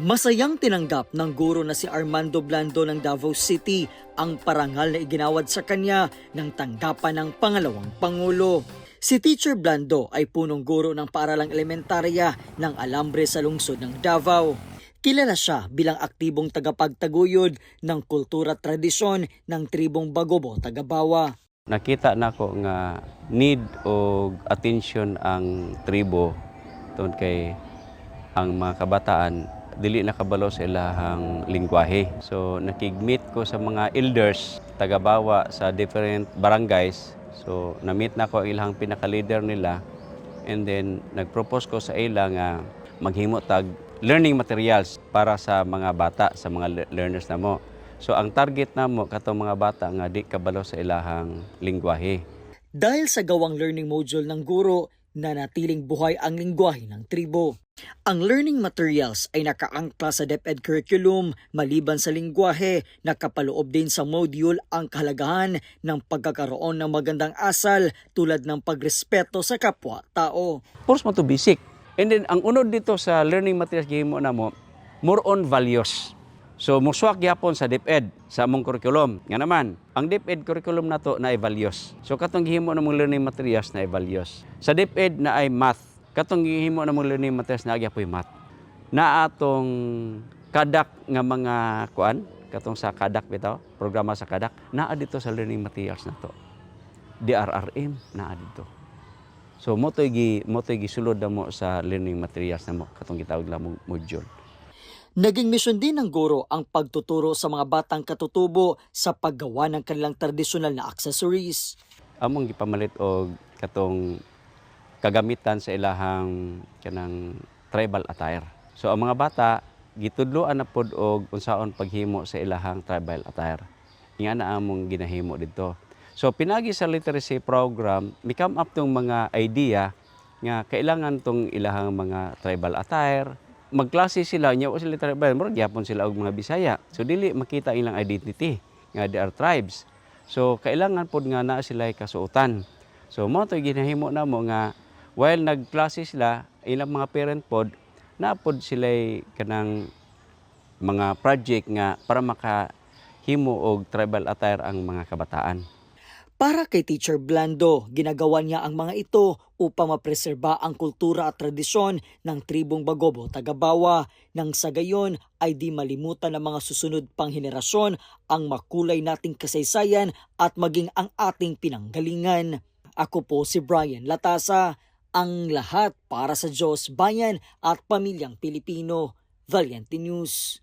Masayang tinanggap ng guro na si Armando Blando ng Davao City ang parangal na iginawad sa kanya ng tanggapan ng pangalawang pangulo. Si Teacher Blando ay punong guro ng paaralang elementarya ng Alambre sa lungsod ng Davao. Kilala siya bilang aktibong tagapagtaguyod ng kultura at tradisyon ng tribong Bagobo, Tagabawa. nakita nako nga need og attention ang tribo tungod kay ang mga kabataan dili nakabalo sa ilahang lingwahe. So nakigmeet ko sa mga elders tagabawa sa different barangays. So na-meet na ko ang ilahang pinaka-leader nila and then nag-propose ko sa ila nga maghimo tag learning materials para sa mga bata, sa mga le- learners na mo. So ang target namo katong mga bata nga di kabalo sa ilahang lingwahe. Dahil sa gawang learning module ng guro, nanatiling buhay ang lingwahe ng tribo. Ang learning materials ay nakaangkla sa DepEd curriculum maliban sa lingwahe, nakapaloob din sa module ang kahalagahan ng pagkakaroon ng magandang asal tulad ng pagrespeto sa kapwa-tao. Course mo to basic. And then ang unod dito sa learning materials gihimo na mo more on values. So muswak gyapon sa DepEd sa among curriculum. Nga naman, ang DepEd curriculum nato na ay values. So katong gihimo na mong learning materials na ay values. Sa DepEd na ay math. Katong gihimo na mong learning materials na agyapoy math. Na atong kadak nga mga kuan, katong sa kadak bitaw, programa sa kadak, naa dito sa learning materials na to. DRRM naa dito. So mo to'y gi mo to'y gisulod mo sa learning materials na mo katong gitawag lang mong module. Naging misyon din ng guro ang pagtuturo sa mga batang katutubo sa paggawa ng kanilang tradisyonal na accessories. Among gipamalit og katong kagamitan sa ilahang kanang tribal attire. So ang mga bata gitudloan na pod og unsaon paghimo sa ilahang tribal attire. Nga na among ginahimo dito. So pinagi sa literacy program, mi come up tong mga idea nga kailangan tong ilahang mga tribal attire, magklase sila nya sila tribal murag gyapon sila og mga Bisaya. So dili makita ilang identity nga they are tribes. So kailangan pod nga naa sila kasuotan. So mo to ginahimo na mo nga while nagklase sila ilang mga parent pod na pod sila kanang mga project nga para makahimo og tribal attire ang mga kabataan Para kay Teacher Blando, ginagawa niya ang mga ito upang mapreserba ang kultura at tradisyon ng tribong Bagobo Tagabawa nang sa gayon ay di malimutan ng mga susunod pang henerasyon ang makulay nating kasaysayan at maging ang ating pinanggalingan. Ako po si Brian Latasa, ang lahat para sa Diyos, bayan at pamilyang Pilipino. Valiente News.